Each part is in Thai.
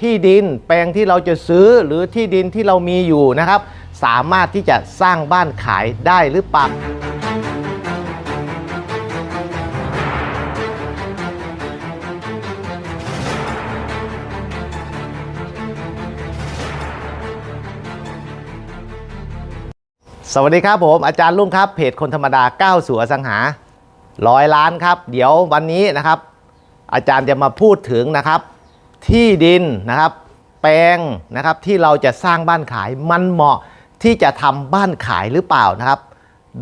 ที่ดินแปลงที่เราจะซื้อหรือที่ดินที่เรามีอยู่นะครับ สามารถที่จะสร้างบ้านขายได้หรือเปล่าสวัสดีครับผมอาจารย์ลุงครับเพจคนธรรมดาก้าวสู่อสังหาร้อยล้านครับ เดี๋ยววันนี้นะครับ อาจารย์จะมาพูดถึงนะครับ ที่ดินนะครับ แปลงนะครับที่เราจะสร้างบ้านขายมันเหมาะที่จะทำบ้านขายหรือเปล่านะครับ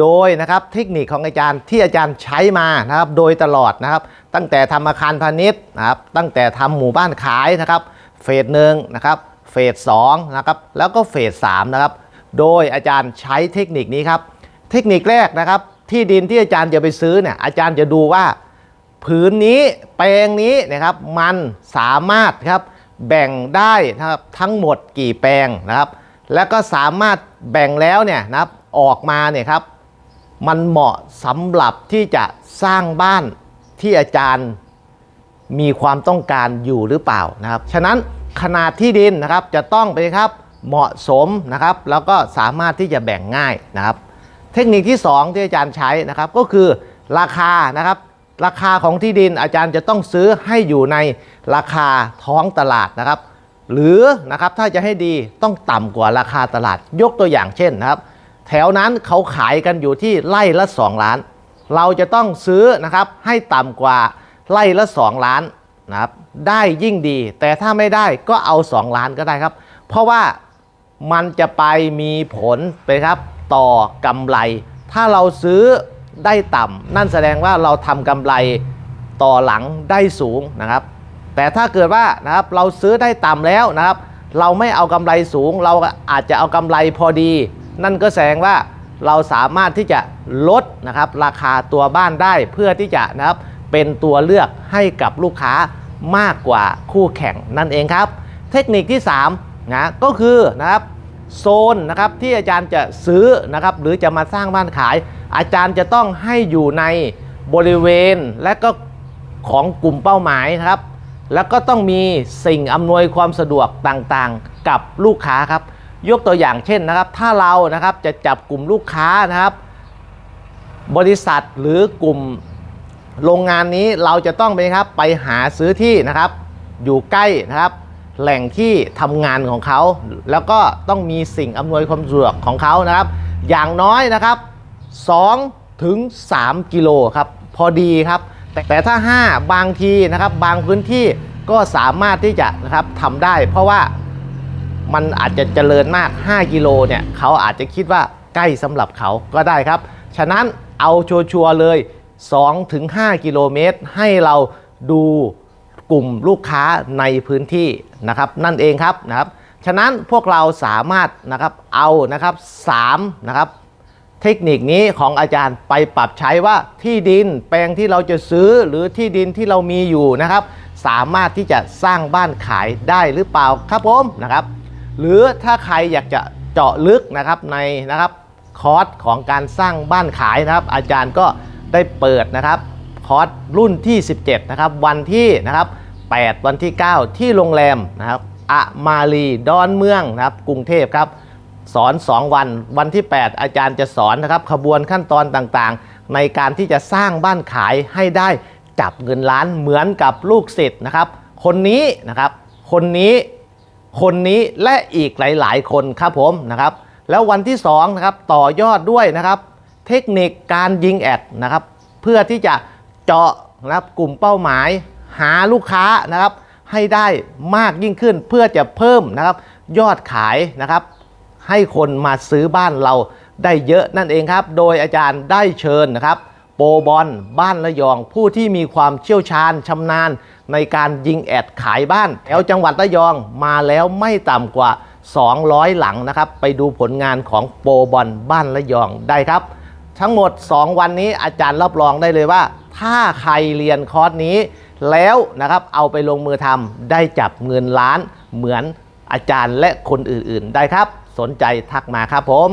โดยนะครับเทคนิคของอาจารย์ที่อาจารย์ใช้มานะครับ โดยตลอดนะครับ ตั้งแต่ทำอาคารพาณิชย์นะครับ ตั้งแต่ทำหมู่บ้านขายนะครับเฟสหนึ่งนะครับเฟสสองนะครับแล้วก็เฟสสามนะครับโดยอาจารย์ใช้เทคนิคนี้ครับ เทคนิคแรกนะครับ ที่ดินที่อาจารย์จะไปซื้อเนี่ยอาจารย์จะดูว่า ผืนนี้แปลงนี้นะครับมันสามารถครับแบ่งได้นะครับทั้งหมดกี่แปลงนะครับ แล้วก็สามารถแบ่งแล้วเนี่ยนะครับออกมาเนี่ยครับมันเหมาะสำหรับที่จะสร้างบ้านที่อาจารย์มีความต้องการอยู่หรือเปล่านะครับ ฉะนั้นขนาดที่ดินนะครับจะต้องไปครับเหมาะสมนะครับ แล้วก็สามารถที่จะแบ่งง่ายนะครับ เทคนิคที่ 2 ที่อาจารย์ใช้นะครับก็คือราคานะครับ ราคาของที่ดินอาจารย์จะต้องซื้อให้อยู่ในราคาท้องตลาดนะครับ หรือนะครับถ้าจะให้ดีต้องต่ำกว่าราคาตลาด ยกตัวอย่างเช่นนะครับ แถวนั้นเขาขายกันอยู่ที่ไร่ละ 2 ล้าน เราจะต้องซื้อนะครับให้ต่ำกว่าไร่ละ 2 ล้านนะครับได้ยิ่งดี แต่ถ้าไม่ได้ก็เอา 2 ล้านก็ได้ครับ เพราะว่ามันจะไปมีผลไปครับต่อกำไร ถ้าเราซื้อ ได้ต่ำนั่นแสดงว่าเราทำกำไรต่อหลังได้สูงนะครับ แต่ถ้าเกิดว่านะครับเราซื้อได้ต่ำแล้วนะครับ เราไม่เอากำไรสูง เราอาจจะเอากำไรพอดี นั่นก็แสดงว่าเราสามารถที่จะลดนะครับราคาตัวบ้านได้เพื่อที่จะนะครับเป็นตัวเลือกให้กับลูกค้ามากกว่าคู่แข่งนั่นเองครับ เทคนิคที่3นะก็คือนะครับ โซนนะครับที่อาจารย์จะซื้อนะครับหรือจะมาสร้างบ้านขาย อาจารย์จะต้องให้อยู่ในบริเวณและก็ของกลุ่มเป้าหมายนะครับ แล้วก็ต้องมีสิ่งอำนวยความสะดวกต่างๆ กับลูกค้าครับยกตัวอย่างเช่นนะครับ ถ้าเรานะครับจะจับกลุ่มลูกค้านะครับ บริษัทหรือกลุ่มโรงงานนี้เราจะต้องไปครับไปหาซื้อที่นะครับ อยู่ใกล้นะครับ แหล่งที่ทำงานของเขา แล้วก็ต้องมีสิ่งอำนวยความสะดวกของเขานะครับ อย่างน้อยนะครับ2ถึง3กิโลครับพอดีครับ แต่ถ้า 5 บางทีนะครับบางพื้นที่ก็สามารถที่จะนะครับทำได้ เพราะว่ามันอาจจะเจริญมาก 5 กิโลเนี่ยเขาอาจจะคิดว่าใกล้สำหรับเขาก็ได้ครับ ฉะนั้นเอาชัวร์เลย2ถึง5กิโลเมตรให้เราดู กลุ่มลูกค้าในพื้นที่นะครับนั่นเองครับนะครับ ฉะนั้นพวกเราสามารถนะครับเอานะครับ3นะครับเทคนิคนี้ของอาจารย์ไปปรับใช้ว่าที่ดินแปลงที่เราจะซื้อหรือที่ดินที่เรามีอยู่นะครับ สามารถที่จะสร้างบ้านขายได้หรือเปล่าครับผมนะครับ หรือถ้าใครอยากจะเจาะลึกนะครับในนะครับคอร์สของการสร้างบ้านขายนะครับ อาจารย์ก็ได้เปิดนะครับคอร์สรุ่นที่ 17 นะครับ วันที่นะครับ 8 วันที่ 9 ที่โรงแรมนะครับอะมารีดอนเมืองนะครับกรุงเทพครับสอน 2 วันวันที่ 8 อาจารย์จะสอนนะครับขบวนขั้นตอนต่างๆ ในการที่จะสร้างบ้านขายให้ได้จับเงินล้านเหมือนกับลูกศิษย์นะครับ คนนี้นะครับ คนนี้คนนี้และอีกหลาย ๆ คนครับผมนะครับ แล้ววันที่2นะครับต่อยอดด้วยนะครับ เทคนิคการยิงแอดนะครับ เพื่อที่จะเจาะนะครับกลุ่มเป้าหมาย หาลูกค้านะครับให้ได้มากยิ่งขึ้นเพื่อจะเพิ่มนะครับยอดขายนะครับให้คนมาซื้อบ้านเราได้เยอะนั่นเองครับ โดยอาจารย์ได้เชิญนะครับ โปบอลบ้านระยองผู้ที่มีความเชี่ยวชาญชำนาญ ในการยิงแอดขายบ้านแถวจังหวัดระยองมาแล้วไม่ต่ำกว่า 200 หลังนะครับ ไปดูผลงานของโปบอลบ้านระยองได้ครับ ทั้งหมด 2 วันนี้อาจารย์รับรองได้เลยว่า ถ้าใครเรียนคอร์สนี้ แล้วนะครับเอาไปลงมือทำได้จับเงินล้านเหมือนอาจารย์และคนอื่นๆ ได้ครับ สนใจทักมาครับผม